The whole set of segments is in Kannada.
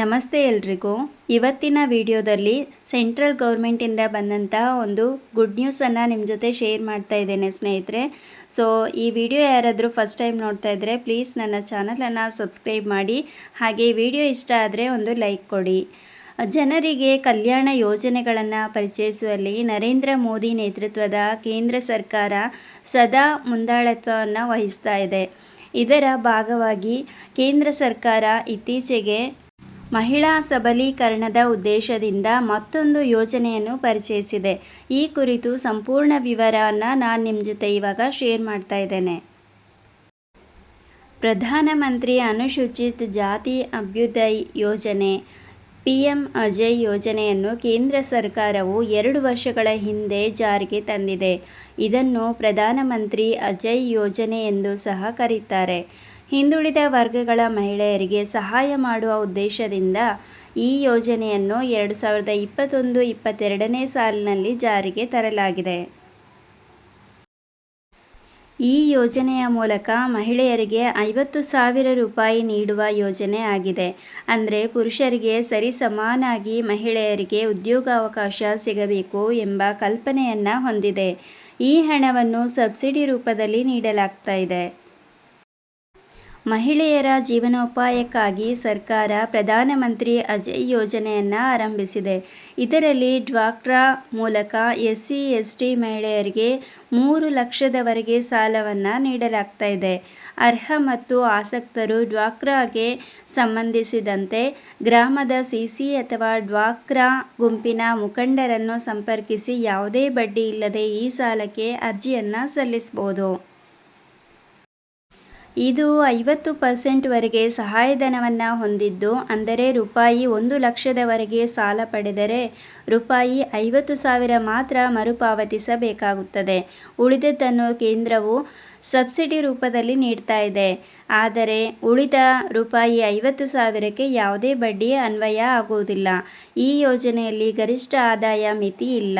ನಮಸ್ತೆ ಎಲ್ರಿಗೂ. ಇವತ್ತಿನ ವಿಡಿಯೋದಲ್ಲಿ ಸೆಂಟ್ರಲ್ ಗೌರ್ಮೆಂಟಿಂದ ಬಂದಂಥ ಒಂದು ಗುಡ್ ನ್ಯೂಸನ್ನು ನಿಮ್ಮ ಜೊತೆ ಶೇರ್ ಮಾಡ್ತಾ ಇದ್ದೇನೆ ಸ್ನೇಹಿತರೆ. ಸೊ ಈ ವಿಡಿಯೋ ಯಾರಾದರೂ ಫಸ್ಟ್ ಟೈಮ್ ನೋಡ್ತಾ ಇದ್ದರೆ ಪ್ಲೀಸ್ ನನ್ನ ಚಾನಲನ್ನು ಸಬ್ಸ್ಕ್ರೈಬ್ ಮಾಡಿ. ಹಾಗೆ ವಿಡಿಯೋ ಇಷ್ಟ ಆದರೆ ಒಂದು ಲೈಕ್ ಕೊಡಿ. ಜನರಿಗೆ ಕಲ್ಯಾಣ ಯೋಜನೆಗಳನ್ನು ಪರಿಚಯಿಸುವಲ್ಲಿ ನರೇಂದ್ರ ಮೋದಿ ನೇತೃತ್ವದ ಕೇಂದ್ರ ಸರ್ಕಾರ ಸದಾ ಮುಂದಾಳತ್ವವನ್ನು ವಹಿಸ್ತಾ ಇದೆ. ಇದರ ಭಾಗವಾಗಿ ಕೇಂದ್ರ ಸರ್ಕಾರ ಇತ್ತೀಚೆಗೆ ಮಹಿಳಾ ಸಬಲೀಕರಣದ ಉದ್ದೇಶದಿಂದ ಮತ್ತೊಂದು ಯೋಜನೆಯನ್ನು ಪರಿಚಯಿಸಿದೆ. ಈ ಕುರಿತು ಸಂಪೂರ್ಣ ವಿವರವನ್ನು ನಾನು ನಿಮ್ಮ ಜೊತೆ ಇವಾಗ ಶೇರ್ ಮಾಡ್ತಾ ಇದ್ದೇನೆ. ಪ್ರಧಾನಮಂತ್ರಿ ಅನುಸೂಚಿತ ಜಾತಿ ಅಭ್ಯುದಯ ಯೋಜನೆ ಪಿ ಎಂ ಅಜಯ್ ಯೋಜನೆಯನ್ನು ಕೇಂದ್ರ ಸರ್ಕಾರವು ಎರಡು ವರ್ಷಗಳ ಹಿಂದೆ ಜಾರಿಗೆ ತಂದಿದೆ. ಇದನ್ನು ಪ್ರಧಾನಮಂತ್ರಿ ಅಜಯ್ ಯೋಜನೆ ಎಂದು ಸಹ ಕರೆಯುತ್ತಾರೆ ಹಿಂದುಳಿದ ವರ್ಗಗಳ ಮಹಿಳೆಯರಿಗೆ ಸಹಾಯ ಮಾಡುವ ಉದ್ದೇಶದಿಂದ ಈ ಯೋಜನೆಯನ್ನು ಎರಡು ಸಾವಿರದ ಇಪ್ಪತ್ತೊಂದು ಇಪ್ಪತ್ತೆರಡನೇ ಸಾಲಿನಲ್ಲಿ ಜಾರಿಗೆ ತರಲಾಗಿದೆ. ಈ ಯೋಜನೆಯ ಮೂಲಕ ಮಹಿಳೆಯರಿಗೆ ಐವತ್ತು ಸಾವಿರ ರೂಪಾಯಿ ನೀಡುವ ಯೋಜನೆ ಆಗಿದೆ. ಅಂದರೆ ಪುರುಷರಿಗೆ ಸರಿ ಸಮಾನಾಗಿ ಮಹಿಳೆಯರಿಗೆ ಉದ್ಯೋಗಾವಕಾಶ ಸಿಗಬೇಕು ಎಂಬ ಕಲ್ಪನೆಯನ್ನು ಹೊಂದಿದೆ. ಈ ಹಣವನ್ನು ಸಬ್ಸಿಡಿ ರೂಪದಲ್ಲಿ ನೀಡಲಾಗ್ತಾ ಮಹಿಳೆಯರ ಜೀವನೋಪಾಯಕ್ಕಾಗಿ ಸರ್ಕಾರ ಪ್ರಧಾನಮಂತ್ರಿ ಅಜಯ್ ಯೋಜನೆಯನ್ನು ಆರಂಭಿಸಿದೆ. ಇದರಲ್ಲಿ ಡ್ವಾಕ್ರಾ ಮೂಲಕ ಎಸ್ ಸಿ ಎಸ್ ಟಿ ಮಹಿಳೆಯರಿಗೆ ಮೂರು ಲಕ್ಷದವರೆಗೆ ಸಾಲವನ್ನು ನೀಡಲಾಗ್ತಾ ಇದೆ. ಅರ್ಹ ಮತ್ತು ಆಸಕ್ತರು ಡ್ವಾಕ್ರಾಗೆ ಸಂಬಂಧಿಸಿದಂತೆ ಗ್ರಾಮದ ಸಿಸಿ ಅಥವಾ ಡ್ವಾಕ್ರಾ ಗುಂಪಿನ ಮುಖಂಡರನ್ನು ಸಂಪರ್ಕಿಸಿ ಯಾವುದೇ ಬಡ್ಡಿ ಇಲ್ಲದೆ ಈ ಸಾಲಕ್ಕೆ ಅರ್ಜಿಯನ್ನು ಸಲ್ಲಿಸಬಹುದು. ಇದು ಐವತ್ತು ಪರ್ಸೆಂಟ್ವರೆಗೆ ಸಹಾಯಧನವನ್ನು ಹೊಂದಿದ್ದು, ಅಂದರೆ ರೂಪಾಯಿ ಒಂದು ಲಕ್ಷದವರೆಗೆ ಸಾಲ ಪಡೆದರೆ ರೂಪಾಯಿ ಐವತ್ತು ಸಾವಿರ ಮಾತ್ರ ಮರುಪಾವತಿಸಬೇಕಾಗುತ್ತದೆ. ಉಳಿದದ್ದನ್ನು ಕೇಂದ್ರವು ಸಬ್ಸಿಡಿ ರೂಪದಲ್ಲಿ ನೀಡ್ತಾ ಇದೆ. ಆದರೆ ಉಳಿದ ರೂಪಾಯಿ ಐವತ್ತು ಸಾವಿರಕ್ಕೆ ಯಾವುದೇ ಬಡ್ಡಿ ಅನ್ವಯ ಆಗುವುದಿಲ್ಲ. ಈ ಯೋಜನೆಯಲ್ಲಿ ಗರಿಷ್ಠ ಆದಾಯ ಮಿತಿ ಇಲ್ಲ.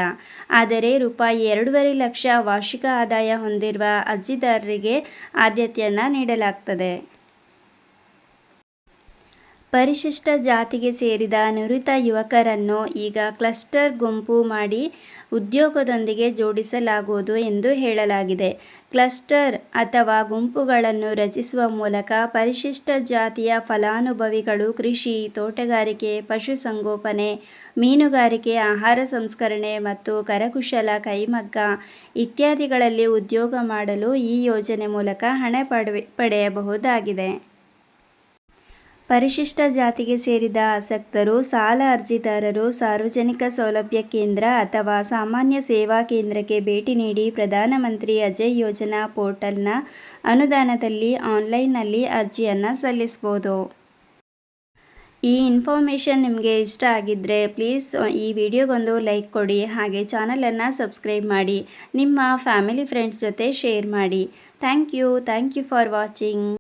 ಆದರೆ ರೂಪಾಯಿ ಎರಡೂವರೆ ಲಕ್ಷ ವಾರ್ಷಿಕ ಆದಾಯ ಹೊಂದಿರುವ ಅರ್ಜಿದಾರರಿಗೆ ಆದ್ಯತೆಯನ್ನು ನೀಡಲಾಗ್ತದೆ. ಪರಿಶಿಷ್ಟ ಜಾತಿಗೆ ಸೇರಿದ ನುರಿತ ಯುವಕರನ್ನು ಈಗ ಕ್ಲಸ್ಟರ್ ಗುಂಪು ಮಾಡಿ ಉದ್ಯೋಗದೊಂದಿಗೆ ಜೋಡಿಸಲಾಗುವುದು ಎಂದು ಹೇಳಲಾಗಿದೆ. ಕ್ಲಸ್ಟರ್ ಅಥವಾ ಗುಂಪುಗಳನ್ನು ರಚಿಸುವ ಮೂಲಕ ಪರಿಶಿಷ್ಟ ಜಾತಿಯ ಫಲಾನುಭವಿಗಳು ಕೃಷಿ, ತೋಟಗಾರಿಕೆ, ಪಶುಸಂಗೋಪನೆ, ಮೀನುಗಾರಿಕೆ, ಆಹಾರ ಸಂಸ್ಕರಣೆ ಮತ್ತು ಕರಕುಶಲ, ಕೈಮಗ್ಗ ಇತ್ಯಾದಿಗಳಲ್ಲಿ ಉದ್ಯೋಗ ಮಾಡಲು ಈ ಯೋಜನೆ ಮೂಲಕ ಹಣ ಪಡೆಯಬಹುದಾಗಿದೆ. ಪರಿಶಿಷ್ಟ ಜಾತಿಗೆ ಸೇರಿದ ಆಸಕ್ತರು, ಸಾಲ ಅರ್ಜಿದಾರರು, ಸಾರ್ವಜನಿಕ ಸೌಲಭ್ಯ ಕೇಂದ್ರ ಅಥವಾ ಸಾಮಾನ್ಯ ಸೇವಾ ಕೇಂದ್ರಕ್ಕೆ ಭೇಟಿ ನೀಡಿ ಪ್ರಧಾನಮಂತ್ರಿ ಅಜಯ್ ಯೋಜನಾ ಪೋರ್ಟಲ್ನ ಅನುದಾನದಲ್ಲಿ ಆನ್ಲೈನ್ನಲ್ಲಿ ಅರ್ಜಿಯನ್ನು ಸಲ್ಲಿಸ್ಬೋದು. ಈ ಇನ್ಫಾರ್ಮೇಷನ್ ನಿಮಗೆ ಇಷ್ಟ ಆಗಿದ್ದರೆ ಪ್ಲೀಸ್ ಈ ವಿಡಿಯೋಗೊಂದು ಲೈಕ್ ಕೊಡಿ, ಹಾಗೆ ಚಾನಲನ್ನು ಸಬ್ಸ್ಕ್ರೈಬ್ ಮಾಡಿ, ನಿಮ್ಮ ಫ್ಯಾಮಿಲಿ ಫ್ರೆಂಡ್ಸ್ ಜೊತೆ ಶೇರ್ ಮಾಡಿ. Thank you thank you for watching.